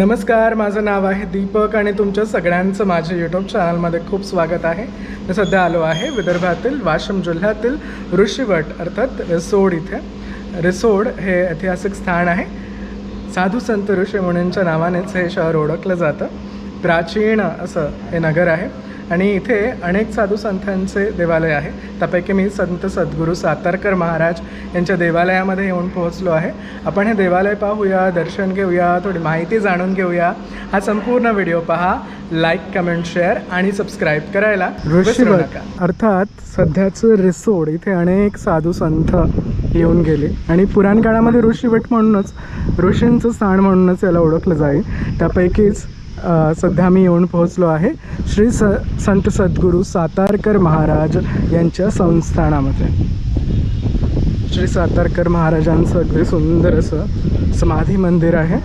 नमस्कार माझं नाव आहे दीपक आणि तुमच्या सगळ्यांचं माझ्या यूट्यूब चॅनलमध्ये खूप स्वागत आहे. मी सध्या आलो आहे विदर्भातील वाशिम जिल्ह्यातील ऋषीवट अर्थात रिसोड इथे. रिसोड हे ऐतिहासिक स्थान आहे. साधू संत ऋषी मुनींच्या नावानेच हे शहर ओळखलं जातं. प्राचीन असं हे नगर आहे. आणि इथे अनेक साधू संतांचे देवालय आहे. त्यापैकी मी संत सद्गुरू सातारकर महाराज यांच्या देवालयामध्ये येऊन पोहोचलो आहे. आपण हे देवालय पाहूया दर्शन घेऊया थोडी माहिती जाणून घेऊया. हा संपूर्ण व्हिडिओ पहा लाईक कमेंट शेअर आणि सबस्क्राईब करायला विसरू नका. अर्थात सध्याचं रिसोड इथे अनेक साधू संत येऊन गेले. आणि पुराण काळामध्ये ऋषीवट म्हणूनच ऋषींचं स्थान म्हणूनच याला ओळखलं जाईल. त्यापैकीच सध्या मी येऊन पोहोचलो आहे. श्री स संत सद्गुरू सातारकर महाराज यांच्या संस्थानामध्ये. श्री सातारकर महाराजांचं अगदी सुंदर असं समाधी मंदिर आहे.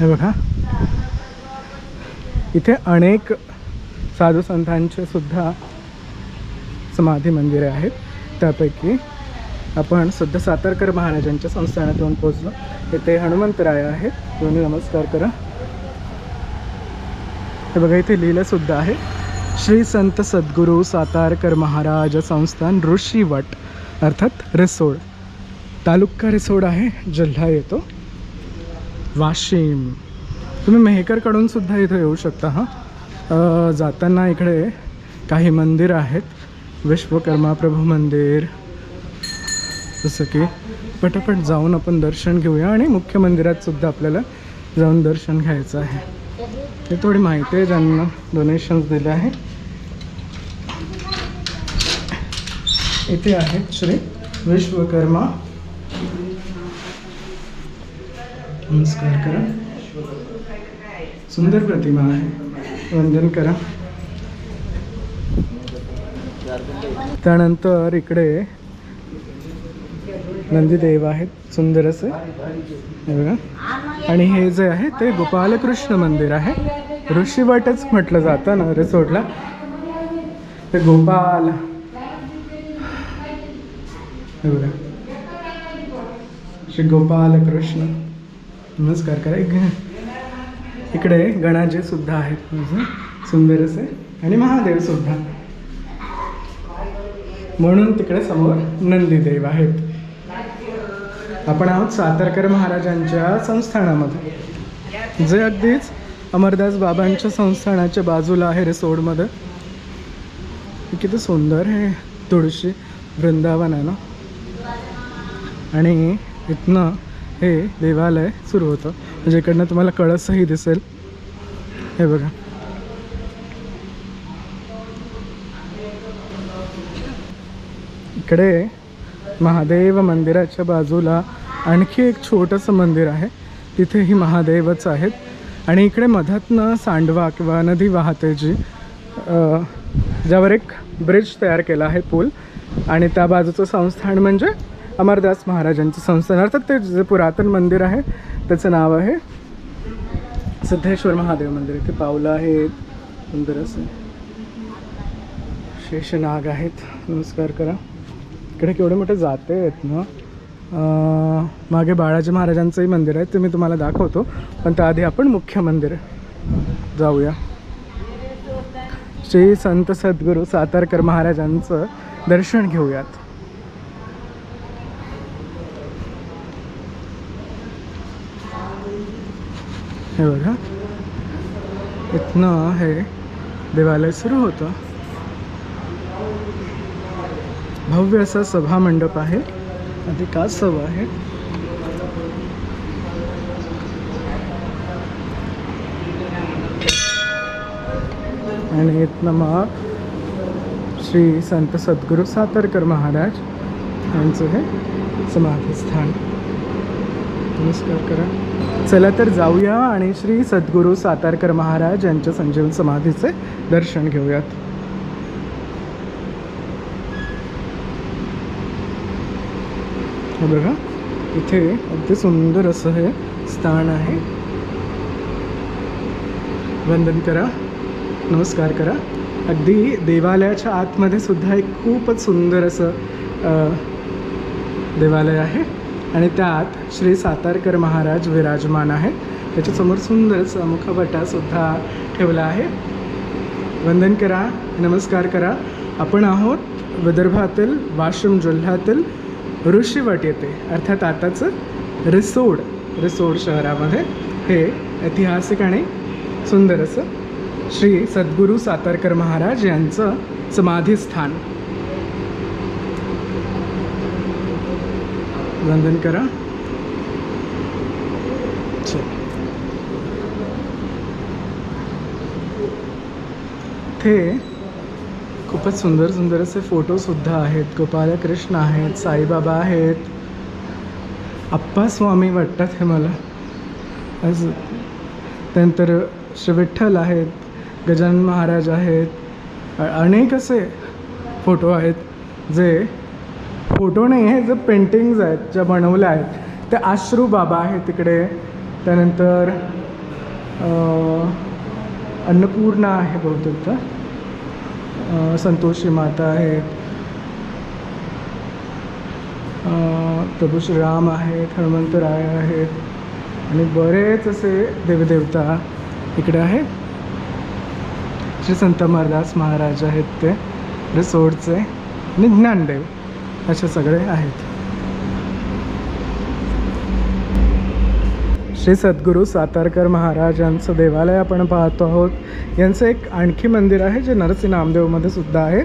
हे बघा. इथे अनेक साधू संतांचे सुद्धा समाधी मंदिरे आहेत. त्यापैकी आपण सध्या सातारकर महाराजांच्या संस्थानात येऊन पोहोचलो. इथे हनुमंतराय आहेत. दोन्ही नमस्कार करा. हे बघा इथे लिहिलंसुद्धा आहे. श्री संत सद्गुरू सातारकर महाराज संस्थान ऋषीवट अर्थात रिसोड. तालुका रिसोड आहे जिल्हा येतो वाशिम. तुम्ही मेहकरकडून सुद्धा इथं येऊ शकता हां. जाताना इकडे काही मंदिर आहेत. विश्वकर्मा प्रभू मंदिर. जसं की पटापट जाऊन आपण दर्शन घेऊया आणि मुख्य मंदिरात सुद्धा आपल्याला जाऊन दर्शन घ्यायचं आहे. हे थोडी माहिती आहे ज्यांना डोनेशन्स दिले आहे. इथे आहेत श्री विश्वकर्मा. नमस्कार करा. सुंदर प्रतिमा आहे. वंदन करा. त्यानंतर इकडे नंदीदेव आहेत सुंदर असे हे बघा. आणि हे जे आहे ते गोपालकृष्ण मंदिर आहे. ऋषीवटच म्हटलं जातं ना रिसोर्टला. ते गोपाल. हे बघा. श्री गोपालकृष्ण. नमस्कार करा. इकडे गणाजी सुद्धा आहेत म्हणजे सुंदर असे आणि महादेव सुद्धा. म्हणून तिकडे समोर नंदीदेव आहेत. आपण आहोत सातारकर महाराजांच्या संस्थानामध्ये. जे अगदीच अमरदास बाबांच्या संस्थानाच्या बाजूला आहे रिसोडमध्ये किती सुंदर हे तुळशी वृंदावन आहे ना? आणि इथनं हे देवालय सुरू होतं. म्हणजे इकडनं तुम्हाला कळसही दिसेल. हे बघा. इकडे महादेव मंदिराच्या बाजूला आणखी एक छोटंसं मंदिर आहे. तिथेही महादेवच आहेत. आणि इकडे मधातनं सांडवा किंवा नदी वाहते जी ज्यावर एक ब्रिज तयार केला आहे पूल. आणि त्या बाजूचं संस्थान म्हणजे अमरदास महाराजांचं संस्थान. अर्थात ते जे पुरातन मंदिर आहे त्याचं नाव आहे सिद्धेश्वर महादेव मंदिर. इथे पावलं आहेत सुंदर असं शेषनाग आहेत. नमस्कार करा. इकडे केवढे मोठे जाते आहेत ना. मागे बाळाजी महाराजांचंही मंदिर आहे ते मी तुम्हाला दाखवतो. पण त्याआधी आपण मुख्य मंदिर जाऊया. श्री संत सद्गुरू सातारकर महाराजांचं दर्शन घेऊयात. हे बघा. इथनं हे देवालय सुरू होतं. भव्य असा सभा मंडप आहे. आधी कासव आहे? आणि इथनं मग श्री संत सद्गुरू सातारकर महाराज यांचं हे समाधीस्थान. नमस्कार करा. चला तर जाऊया आणि श्री सद्गुरू सातारकर महाराज यांच्या संजीवन समाधीचे दर्शन घेऊयात. हे बघा इथे अगदी सुंदर असं हे स्थान आहे. वंदन करा नमस्कार करा. अगदी देवालयाच्या आतमध्ये सुद्धा एक खूपच सुंदर असं देवालय आहे. आणि त्यात श्री सातारकर महाराज विराजमान आहेत. त्याच्यासमोर सुंदरसा मुखवटासुद्धा ठेवला आहे. वंदन करा नमस्कार करा. आपण आहोत विदर्भातील वाशिम जिल्ह्यातील ऋषीवट येथे अर्थात आताचं रिसोड रिसोड शहरामध्ये हे ऐतिहासिक आणि सुंदर असं श्री सद्गुरू सातारकर महाराज यांचं समाधीस्थान वंदन करा. चल. ते खूपच सुंदर सुंदर असे फोटोसुद्धा आहेत. गोपालकृष्ण आहेत साईबाबा आहेत. आप्पा स्वामी वाटतात हे मला. आज त्यानंतर श्री विठ्ठल आहेत गजानन महाराज आहेत. अनेक असे फोटो आहेत जे फोटो नाही आहे जे पेंटिंग्ज आहेत ज्या बनवल्या आहेत. ते आश्रू बाबा आहेत तिकडे. त्यानंतर अन्नपूर्णा आहे बहुतेक तर संतोषी माता आहेत. प्रभू श्रीराम आहेत हनुमंतराय आहेत आणि बरेच असे देवदेवता इकडे आहेत. श्री संत अमरदास महाराज आहेत ते म्हणजे रिसोडचे आणि ज्ञानदेव असे सगळे आहेत. श्री सद्गुरू सातारकर महाराज यांचं देवालय आपण पाहतो आहोत. यांचं एक आणखी मंदिर आहे जे नरसिंह नामदेवमध्ये सुद्धा आहे.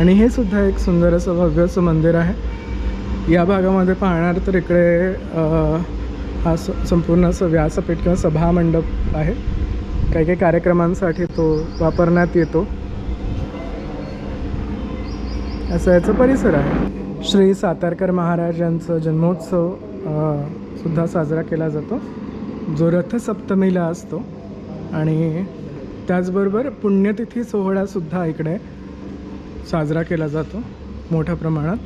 आणि हे सुद्धा एक सुंदर असं भव्य असं मंदिर आहे. या भागामध्ये पाहणार तर इकडे हा स संपूर्ण असं व्यासपीठ किंवा सभामंडप आहे. काही काही कार्यक्रमांसाठी तो वापरण्यात येतो. असं याचा परिसर आहे. श्री सातारकर महाराज यांचं जन्मोत्सव सुद्धा साजरा केला जातो. जो रथसप्तमीला असतो आणि त्याचबरोबर पुण्यतिथी सोहळासुद्धा इकडे साजरा केला जातो मोठ्या प्रमाणात.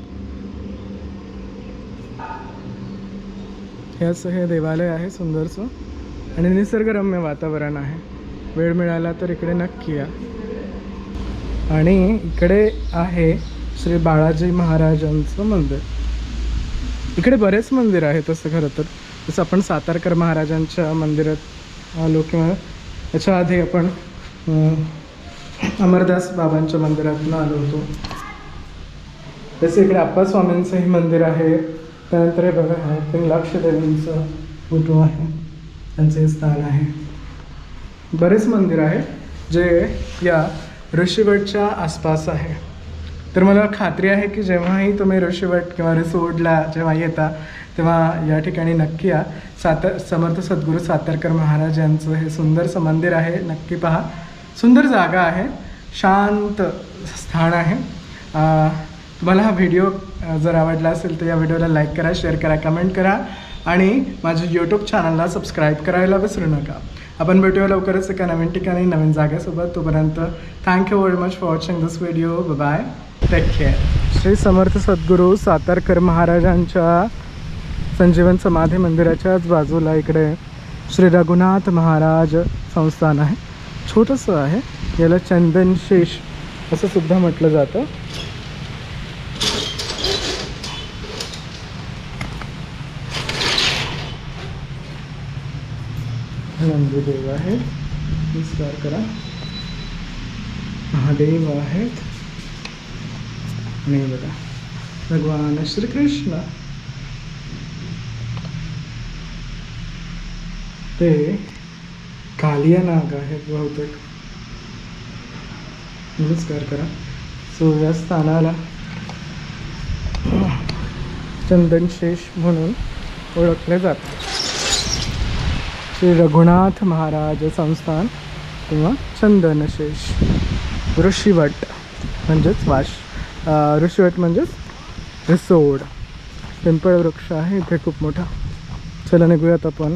हे असं हे देवालय आहे सुंदरसं आणि निसर्गरम्य वातावरण आहे. वेळ मिळाला तर इकडे नक्की या. आणि इकडे आहे श्री बाळाजी महाराजांचं मंदिर. इकडे बरेच मंदिर आहेत तसं खरं तर. जसं आपण सातारकर महाराजांच्या मंदिरात आलो किंवा याच्या आधी आपण अमरदास बाबांच्या मंदिरातून आलो होतो. तसे इकडे आप्पा स्वामींचंही मंदिर आहे. त्यानंतर हे बघा हा फोटो आहे. त्यांचं हे स्थान आहे. बरेच मंदिर आहे जे या ऋषीगडच्या आसपास आहे. तर मला खात्री आहे की जेव्हाही तुम्ही ऋषीवट किंवा रिसोडला जेव्हा येता तेव्हा या ठिकाणी नक्की या. सातार समर्थ सद्गुरू सातारकर महाराज यांचं हे सुंदरसं मंदिर आहे. नक्की पहा. सुंदर जागा आहे. शांत स्थान आहे. तुम्हाला हा व्हिडिओ जर आवडला असेल तर या व्हिडिओला लाईक करा शेअर करा कमेंट करा आणि माझ्या यूट्यूब चॅनलला सबस्क्राईब करायला विसरू नका. आपण भेटूया लवकरच एका नवीन ठिकाणी नवीन जागेसोबत. तोपर्यंत thank you very much for watching this video bye take care Shri Samarth Sadguru Satarkar महाराजांच्या संजीवन समाधी मंदिराच्याच बाजूला इकडे श्री रघुनाथ महाराज संस्थान आहे. छोटंसं आहे. याला चंदनशेष असं सुद्धा म्हटलं जातं. नंदीदेव आहे नमस्कार करा. महादेव आहेत. आणि हे बघा भगवान श्रीकृष्ण. ते कालिया नाग आहेत बहुतेक. नमस्कार करा. सो या स्थानाला चंदनशेष म्हणून ओळखले जाते. श्री रघुनाथ महाराज संस्थान किंवा चंदनशेष ऋषीवट म्हणजेच वाश अं, म्हणजेच रिसोड. पिंपळ वृक्ष आहे इथे खूप मोठा. चला निघूयात आपण.